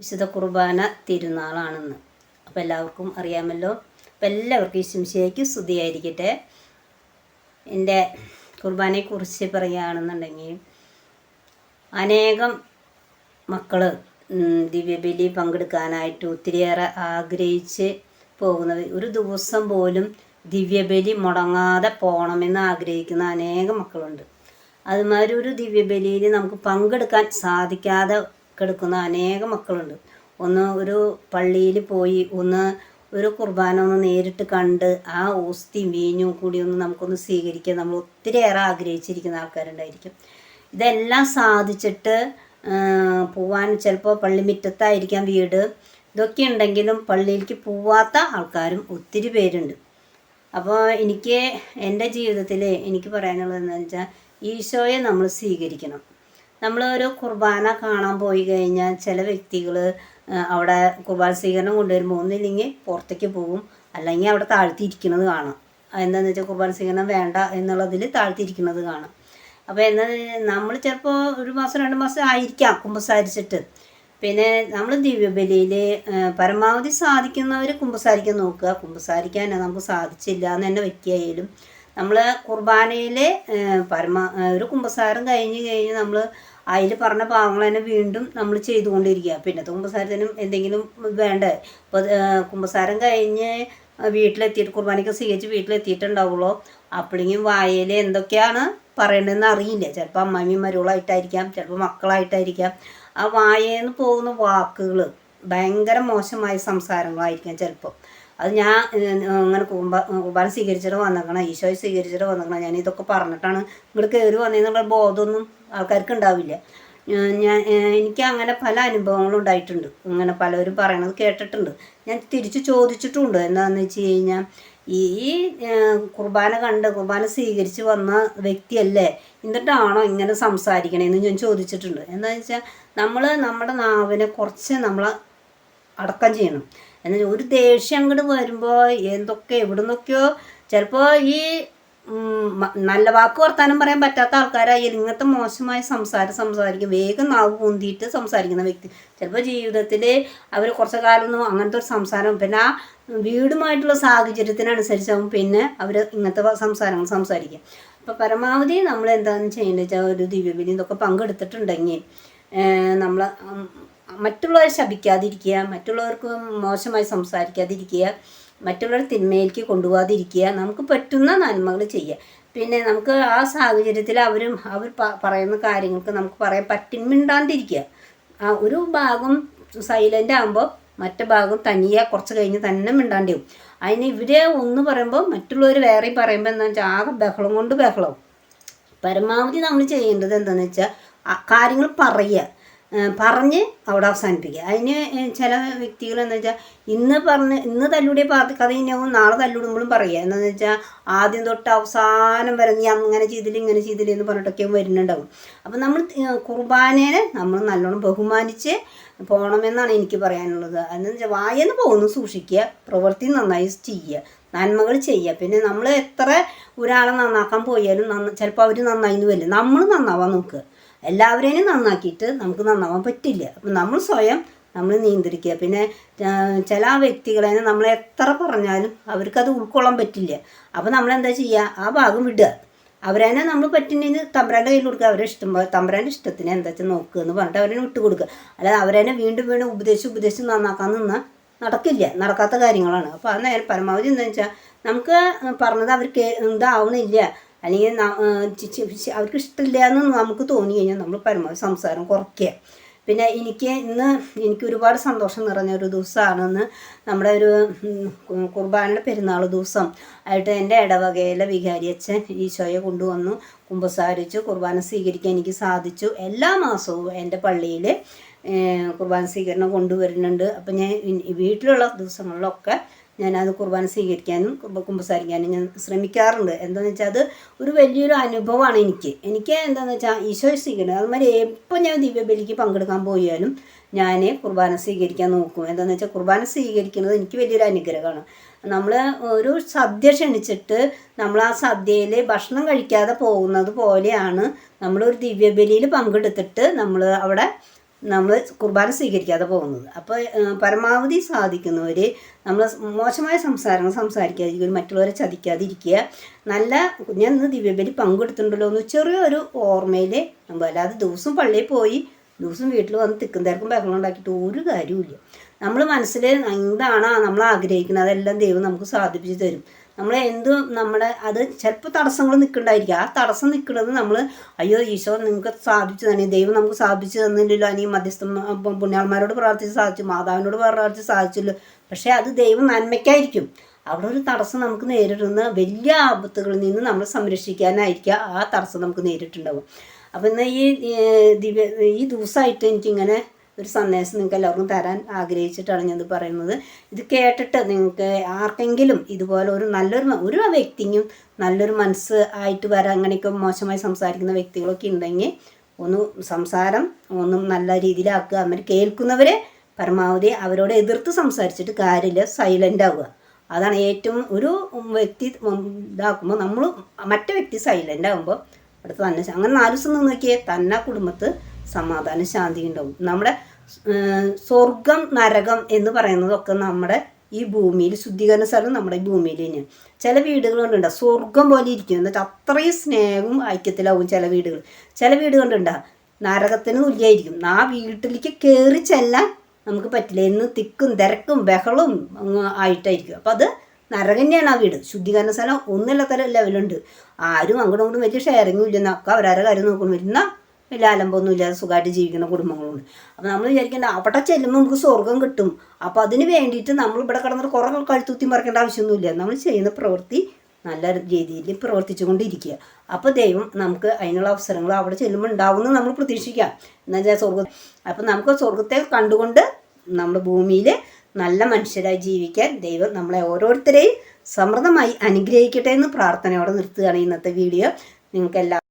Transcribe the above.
വിശുദ്ധ കുർബാന തിരുനാളാണെന്ന്. അപ്പോൾ എല്ലാവർക്കും അറിയാമല്ലോ. അപ്പോൾ എല്ലാവർക്കും ഈശ്വംശയ്ക്ക് സ്തുതിയായിരിക്കട്ടെ. എന്റെ കുർബാനയെക്കുറിച്ച് പറയുകയാണെന്നുണ്ടെങ്കിൽ അനേകം മക്കൾ ദിവ്യബലി പങ്കെടുക്കാനായിട്ട് ഒത്തിരിയേറെ ആഗ്രഹിച്ച് പോകുന്നത് ഒരു ദിവസം പോലും ദിവ്യബലി മുടങ്ങാതെ പോകണമെന്ന് ആഗ്രഹിക്കുന്ന അനേകം മക്കളുണ്ട്. അതുമാതിരി ഒരു ദിവ്യബലിയിൽ നമുക്ക് പങ്കെടുക്കാൻ സാധിക്കാതെ കിടക്കുന്ന അനേകം മക്കളുണ്ട്. ഒന്ന് ഒരു പള്ളിയിൽ പോയി ഒന്ന് ഒരു കുർബാന ഒന്ന് നേരിട്ട് കണ്ട് ആ ഓസ്തിയും വീഞ്ഞും കൂടി ഒന്ന് നമുക്കൊന്ന് സ്വീകരിക്കാൻ നമ്മൾ ഒത്തിരിയേറെ ആഗ്രഹിച്ചിരിക്കുന്ന ആൾക്കാരുണ്ടായിരിക്കും. ഇതെല്ലാം സാധിച്ചിട്ട് പോവാൻ ചിലപ്പോൾ പള്ളിമുറ്റത്തായിരിക്കാം വീട്. ഇതൊക്കെ ഉണ്ടെങ്കിലും പള്ളിയിലേക്ക് പോവാത്ത ആൾക്കാരും ഒത്തിരി പേരുണ്ട്. അപ്പോൾ എനിക്ക് എന്റെ ജീവിതത്തിൽ എനിക്ക് പറയാനുള്ളത് എന്താണെന്ന് വെച്ചാൽ ഈശോയെ നമ്മൾ സ്വീകരിക്കണം. നമ്മൾ ഒരു കുർബാന കാണാൻ പോയി കഴിഞ്ഞാൽ ചില വ്യക്തികൾ അവിടെ കുർബാന സ്വീകരണം കൊണ്ടുവരുമ്പോൾ ഒന്നില്ലെങ്കിൽ പുറത്തേക്ക് പോകും. അല്ലെങ്കിൽ അവിടെ താഴ്ത്തിയിരിക്കുന്നത് കാണാം. എന്താണെന്ന് വെച്ചാൽ കുർബാന സ്വീകരണം വേണ്ട എന്നുള്ളതിൽ താഴ്ത്തിയിരിക്കുന്നത് കാണാം. അപ്പോൾ എന്നാൽ നമ്മൾ ചിലപ്പോൾ ഒരു മാസം രണ്ട് മാസം ആയിരിക്കാം കുമ്പസാരിച്ചിട്ട്. പിന്നെ നമ്മൾ ദിവ്യബലിയിൽ പരമാവധി സാധിക്കുന്നവർ കുമ്പസാരിക്കാൻ നോക്കുക. കുമ്പസാരിക്കാൻ നമുക്ക് സാധിച്ചില്ല എന്ന് തന്നെ വ്യക്തിയായാലും നമ്മൾ കുർബാനയിൽ പരമ ഒരു കുമ്പസാരം കഴിഞ്ഞ് കഴിഞ്ഞ് നമ്മൾ അതിൽ പറഞ്ഞ പാവങ്ങൾ തന്നെ വീണ്ടും നമ്മൾ ചെയ്തുകൊണ്ടിരിക്കുക പിന്നെ കുമ്പസാരത്തിനും എന്തെങ്കിലും വേണ്ടേ? ഇപ്പോൾ കുമ്പസാരം കഴിഞ്ഞ് വീട്ടിലെത്തിയിട്ട് കുർബാനയ്ക്ക് സ്വീകരിച്ച് വീട്ടിലെത്തിയിട്ടുണ്ടാവുള്ളൂ. അപ്പോഴെങ്കിലും വായയിൽ എന്തൊക്കെയാണ് പറയേണ്ടതെന്ന് അറിയില്ല. ചിലപ്പോൾ അമ്മയും മരുകളായിട്ടായിരിക്കാം ചിലപ്പോൾ മക്കളായിട്ടായിരിക്കാം. ആ വായേന്ന് പോകുന്ന വാക്കുകൾ ഭയങ്കര മോശമായ സംസാരങ്ങളായിരിക്കാം ചിലപ്പോൾ. അത് ഞാൻ അങ്ങനെ കുമ്പ കുമ്പാരം സ്വീകരിച്ചിട്ട് വന്നേക്കണം ഈശോയെ സ്വീകരിച്ചിട്ട് വന്നേക്കണം ഞാൻ ഇതൊക്കെ പറഞ്ഞിട്ടാണ് ഇങ്ങോട്ട് കയറി വന്നതെന്നുള്ള ബോധമൊന്നും ആൾക്കാർക്ക് ഉണ്ടാവില്ല. ഞാൻ എനിക്ക് അങ്ങനെ പല അനുഭവങ്ങളും ഉണ്ടായിട്ടുണ്ട്. ഇങ്ങനെ പലരും പറയണത് കേട്ടിട്ടുണ്ട്. ഞാൻ തിരിച്ച് ചോദിച്ചിട്ടുണ്ട് എന്താണെന്ന് വെച്ച് കഴിഞ്ഞാൽ ഈ കുർബാന കണ്ട് കുർബാന സ്വീകരിച്ച് വന്ന വ്യക്തിയല്ലേ എന്നിട്ടാണോ ഇങ്ങനെ സംസാരിക്കണേന്ന് ഞാൻ ചോദിച്ചിട്ടുണ്ട്. എന്താണെന്ന് വെച്ചാൽ നമ്മൾ നമ്മുടെ നാവിനെ കുറച്ച് നമ്മൾ അടക്കം ചെയ്യണം. എന്നാൽ ഒരു ദേഷ്യം അങ്ങോട്ട് വരുമ്പോൾ എന്തൊക്കെ എവിടെ നിന്നൊക്കെയോ ചിലപ്പോൾ ഈ നല്ല വാക്ക് വർത്താനം പറയാൻ പറ്റാത്ത ആൾക്കാരായാലും ഇങ്ങനത്തെ മോശമായ സംസാരം സംസാരിക്കും. വേഗം നാവ് പൊന്തിയിട്ട് സംസാരിക്കുന്ന വ്യക്തി. ചിലപ്പോൾ ജീവിതത്തിൽ അവർ കുറച്ച് കാലമൊന്നും അങ്ങനത്തെ ഒരു സംസാരം പിന്നെ ആ വീടുമായിട്ടുള്ള സാഹചര്യത്തിനനുസരിച്ചാവും പിന്നെ അവർ ഇങ്ങനത്തെ സംസാരങ്ങൾ സംസാരിക്കുക. അപ്പോൾ പരമാവധി നമ്മൾ എന്താണെന്ന് ചെയ്യേണ്ടത് വെച്ചാൽ ഒരു ദിവ്യബലി ഇതൊക്കെ പങ്കെടുത്തിട്ടുണ്ടെങ്കിൽ നമ്മൾ മറ്റുള്ളവരെ ശപിക്കാതിരിക്കുക മറ്റുള്ളവർക്ക് മോശമായി സംസാരിക്കാതിരിക്കുക മറ്റുള്ളവർ തിന്മയിലേക്ക് കൊണ്ടുപോകാതിരിക്കുക നമുക്ക് പറ്റുന്ന നന്മകൾ ചെയ്യുക. പിന്നെ നമുക്ക് ആ സാഹചര്യത്തിൽ അവരും അവർ പറയുന്ന കാര്യങ്ങൾക്ക് നമുക്ക് പറയാൻ പറ്റുമിണ്ടാണ്ടിരിക്കുക ആ ഒരു ഭാഗം സൈലന്റ് ആകുമ്പോൾ മറ്റേ ഭാഗം തനിയെ കുറച്ച് കഴിഞ്ഞ് തന്നെ മിണ്ടാണ്ടിയും അതിന് ഇവരെ ഒന്ന് പറയുമ്പോൾ മറ്റുള്ളവർ വേറെ പറയുമ്പോൾ എന്താ വെച്ചാൽ ആകെ ബഹളം കൊണ്ട് ബഹളവും. പരമാവധി നമ്മൾ ചെയ്യേണ്ടത് എന്താണെന്ന് വെച്ചാൽ കാര്യങ്ങൾ പറയുക. പറഞ്ഞ് അവിടെ അവസാനിപ്പിക്കുക. അതിന് ചില വ്യക്തികൾ എന്താ വെച്ചാൽ ഇന്ന് പറഞ്ഞ് ഇന്ന് തല്ലുടിയ കഥ ഇനിയാവും നാളെ തല്ലുടുമ്പോഴും പറയുക. എന്താണെന്ന് വെച്ചാൽ ആദ്യം തൊട്ട് അവസാനം വരെ നീ അങ്ങനെ ചെയ്തില്ല ഇങ്ങനെ ചെയ്തില്ല എന്ന് പറഞ്ഞിട്ടൊക്കെ വരുന്നുണ്ടാവും. അപ്പം നമ്മൾ കുർബാനേനെ നമ്മൾ നല്ലോണം ബഹുമാനിച്ച് പോകണമെന്നാണ് എനിക്ക് പറയാനുള്ളത്. അതെന്ന് വെച്ചാൽ വായെന്ന് പോകുന്നു സൂക്ഷിക്കുക പ്രവൃത്തി നന്നായി ചെയ്യുക നന്മകൾ ചെയ്യുക. പിന്നെ നമ്മൾ എത്ര ഒരാളെ നന്നാക്കാൻ പോയാലും നന്ന ചിലപ്പോൾ അവർ നന്നായി എന്ന് വരില്ല. നമ്മൾ നന്നാവാൻ നോക്കുക. എല്ലാവരെയും നന്നാക്കിയിട്ട് നമുക്ക് നന്നാവാൻ പറ്റില്ല. അപ്പം നമ്മൾ സ്വയം നമ്മൾ നിയന്ത്രിക്കുക. പിന്നെ ചില വ്യക്തികളെ നമ്മൾ എത്ര പറഞ്ഞാലും അവർക്കത് ഉൾക്കൊള്ളാൻ പറ്റില്ല. അപ്പോൾ നമ്മൾ എന്താ ചെയ്യുക ആ ഭാഗം വിടുക. അവരെ നമ്മൾ പറ്റുന്നതിന് തമ്പരാന്റെ കയ്യിൽ കൊടുക്കുക. അവരെ ഇഷ്ടം തമ്പരാന്റെ ഇഷ്ടത്തിന് എന്താ വെച്ചാൽ നോക്കുക എന്ന് പറഞ്ഞിട്ട് അവരെ വിട്ടു കൊടുക്കുക. അല്ലാതെ അവരെന്നെ വീണ്ടും വീണ്ടും ഉപദേശിച്ച് ഉപദേശിച്ച് നന്നാക്കാൻ നിന്നാൽ നടക്കില്ല. നടക്കാത്ത കാര്യങ്ങളാണ്. അപ്പോൾ അത് നേരെ പരമാവധി എന്താ വെച്ചാൽ നമുക്ക് പറഞ്ഞത് അവർക്ക് ഇതാവണില്ല. അല്ലെങ്കിൽ അവർക്ക് ഇഷ്ടമില്ല എന്ന് നമുക്ക് തോന്നി കഴിഞ്ഞാൽ നമ്മൾ പരമാവധി സംസാരം കുറയ്ക്കുക. പിന്നെ എനിക്ക് ഇന്ന് എനിക്ക് ഒരുപാട് സന്തോഷം നിറഞ്ഞ ഒരു ദിവസമാണെന്ന് നമ്മുടെ ഒരു കുർബാനയുടെ പെരുന്നാൾ ദിവസം ആയിട്ട് എന്റെ ഇടവകയിലെ വികാരി അച്ഛൻ ഈശോയെ കൊണ്ടുവന്നു കുമ്പസാരിച്ചു കുർബാന സ്വീകരിക്കാൻ എനിക്ക് സാധിച്ചു. എല്ലാ മാസവും എന്റെ പള്ളിയിൽ കുർബാന സ്വീകരണം കൊണ്ടുവരുന്നുണ്ട്. അപ്പം ഞാൻ വീട്ടിലുള്ള ദിവസങ്ങളിലൊക്കെ ഞാനത് കുർബാന സ്വീകരിക്കാനും കുമ്പസാരിക്കാനും ഞാൻ ശ്രമിക്കാറുണ്ട്. എന്താണെന്ന് വെച്ചാൽ അത് ഒരു വലിയൊരു അനുഭവമാണ് എനിക്ക്. എനിക്ക് എന്താണെന്ന് വെച്ചാൽ ഈശോ സ്വീകരിക്കണം അതുമാതിരി എപ്പോൾ ഞാൻ ദിവ്യബലിക്ക് പങ്കെടുക്കാൻ പോയാലും ഞാൻ കുർബാന സ്വീകരിക്കാൻ നോക്കും. എന്താണെന്ന് വെച്ചാൽ കുർബാന സ്വീകരിക്കുന്നത് എനിക്ക് വലിയൊരു അനുഗ്രഹമാണ്. നമ്മൾ ഒരു സദ്യ ക്ഷണിച്ചിട്ട് നമ്മൾ ആ സദ്യയിൽ ഭക്ഷണം കഴിക്കാതെ പോകുന്നത് പോലെയാണ് നമ്മളൊരു ദിവ്യബലിയിൽ പങ്കെടുത്തിട്ട് നമ്മൾ അവിടെ നമ്മൾ കുർബാന സ്വീകരിക്കാതെ പോകുന്നത്. അപ്പോൾ പരമാവധി സാധിക്കുന്നവർ നമ്മൾ മോശമായ സംസാരങ്ങൾ സംസാരിക്കാതിരിക്കുക മറ്റുള്ളവരെ ചതിക്കാതിരിക്കുക. നല്ല ഞാൻ ഇന്ന് ദിവ്യബലി പങ്കെടുത്തിട്ടുണ്ടല്ലോ എന്ന് ചെറിയൊരു ഓർമ്മയിൽ അല്ലാതെ ദിവസം പള്ളിയിൽ പോയി ദിവസം വീട്ടിൽ വന്ന് തിക്കും തിരക്കും ബഹളം ഉണ്ടാക്കിയിട്ട് ഒരു കാര്യമില്ല നമ്മൾ മനസ്സിൽ എന്താണോ നമ്മൾ ആഗ്രഹിക്കുന്നത് അതെല്ലാം ദൈവം നമുക്ക് സാധിപ്പിച്ച് തരും. നമ്മൾ എന്ത് നമ്മുടെ അത് ചിലപ്പോൾ തടസ്സങ്ങൾ നിൽക്കണ്ടായിരിക്കും ആ തടസ്സം നിൽക്കുന്നത് നമ്മൾ അയ്യോ ഈശോ നിങ്ങൾക്ക് സാധിച്ചു തന്നെ. ദൈവം നമുക്ക് സാധിച്ചു തന്നില്ലല്ലോ. അനിയും മധ്യസ്ഥ പുണ്യാളന്മാരോട് പ്രാർത്ഥിച്ച് സാധിച്ചു. മാതാവിനോട് പ്രാർത്ഥിച്ച് സാധിച്ചല്ലോ പക്ഷേ അത് ദൈവം നന്മയ്ക്കായിരിക്കും. അവിടെ ഒരു തടസ്സം നമുക്ക് നേരിടുന്ന വലിയ ആപത്തുകളിൽ നിന്ന് നമ്മൾ സംരക്ഷിക്കാനായിരിക്കുക ആ തടസ്സം നമുക്ക് നേരിട്ടുണ്ടാവും അപ്പം എന്നാൽ ഈ ദിവ്യ ഈ ദിവസമായിട്ട് എനിക്കിങ്ങനെ ഒരു സന്ദേശം നിങ്ങൾക്ക് എല്ലാവർക്കും തരാൻ ആഗ്രഹിച്ചിട്ടാണ് ഞാനിത് പറയുന്നത്. ഇത് കേട്ടിട്ട് നിങ്ങൾക്ക് ആർക്കെങ്കിലും ഇതുപോലെ ഒരു നല്ലൊരു ഒരു വ്യക്തിക്കും നല്ലൊരു മനസ്സ് ആയിട്ട് വരാൻ അങ്ങനെയൊക്കെ മോശമായി സംസാരിക്കുന്ന വ്യക്തികളൊക്കെ ഉണ്ടെങ്കിൽ ഒന്ന് സംസാരം ഒന്നും നല്ല രീതിയിലാക്കുക. അവർ കേൾക്കുന്നവരെ പരമാവധി അവരോട് എതിർത്ത് സംസാരിച്ചിട്ട് കാര്യമില്ല സൈലന്റ് ആവുക. അതാണ് ഏറ്റവും ഒരു വ്യക്തി ഇതാക്കുമ്പോൾ നമ്മൾ മറ്റേ വ്യക്തി സൈലന്റ് ആകുമ്പോൾ അടുത്ത് തന്നെ അങ്ങനെ നാല് ദിവസം നിന്ന് നോക്കിയേ തന്നെ കുടുംബത്ത് സമാധാനം ശാന്തി ഉണ്ടാവും. നമ്മുടെ സ്വർഗം നരകം എന്ന് പറയുന്നതൊക്കെ നമ്മുടെ ഈ ഭൂമിയിൽ ശുദ്ധീകരണ സ്ഥലം നമ്മുടെ ഈ ഭൂമിയിൽ തന്നെയാണ് ചില വീടുകളുണ്ട് സ്വർഗം പോലെ ഇരിക്കും എന്നിട്ട് അത്രയും സ്നേഹവും ഐക്യത്തിലാവും ചില വീടുകൾ. ചില വീട് കണ്ടുണ്ടാ നരകത്തിന് തുല്യമായിരിക്കും ആ വീട്ടിലേക്ക് കയറി ചെല്ലാൻ നമുക്ക് പറ്റില്ല. എന്ന് തിക്കും തിരക്കും ബഹളവും ആയിട്ടായിരിക്കും. അപ്പം അത് നരകം തന്നെയാണ് ആ വീട്. ശുദ്ധീകരണ സ്ഥലം ഒന്നില്ലാത്ത ലെവലുണ്ട് ആരും അങ്ങോട്ടും ഇങ്ങോട്ടും വലിയ ഷെയറിങ്ങും ഇല്ലെന്നൊക്കെ അവരാരെ കാര്യം നോക്കുമ്പോൾ വരുന്ന വലിയ അലമ്പൊന്നുമില്ലാതെ സുഖമായിട്ട് ജീവിക്കുന്ന കുടുംബങ്ങളുണ്ട്. അപ്പം നമ്മൾ വിചാരിക്കേണ്ട അവിടെ ചെല്ലുമ്പോൾ നമുക്ക് സ്വർഗം കിട്ടും. അപ്പോൾ അതിന് വേണ്ടിയിട്ട് നമ്മൾ ഇവിടെ കിടന്നിട്ട് കുറേ കഴുത്തുത്തി മറക്കേണ്ട ആവശ്യമൊന്നുമില്ല. നമ്മൾ ചെയ്യുന്ന പ്രവൃത്തി നല്ല രീതിയിൽ പ്രവർത്തിച്ചുകൊണ്ടിരിക്കുക. അപ്പോൾ ദൈവം നമുക്ക് അതിനുള്ള അവസരങ്ങൾ അവിടെ ചെല്ലുമ്പോൾ ഉണ്ടാവുമെന്ന് നമ്മൾ പ്രതീക്ഷിക്കാം. എന്നുവെച്ചാൽ സ്വർഗം അപ്പം നമുക്ക് സ്വർഗത്തെ കണ്ടുകൊണ്ട് നമ്മൾ ഭൂമിയിൽ നല്ല മനുഷ്യരായി ജീവിക്കാൻ ദൈവം നമ്മളെ ഓരോരുത്തരെയും സമൃദ്ധമായി അനുഗ്രഹിക്കട്ടെ എന്ന് പ്രാർത്ഥനയോടെ നിർത്തുകയാണ് ഇന്നത്തെ വീഡിയോ. നിങ്ങൾക്കെല്ലാം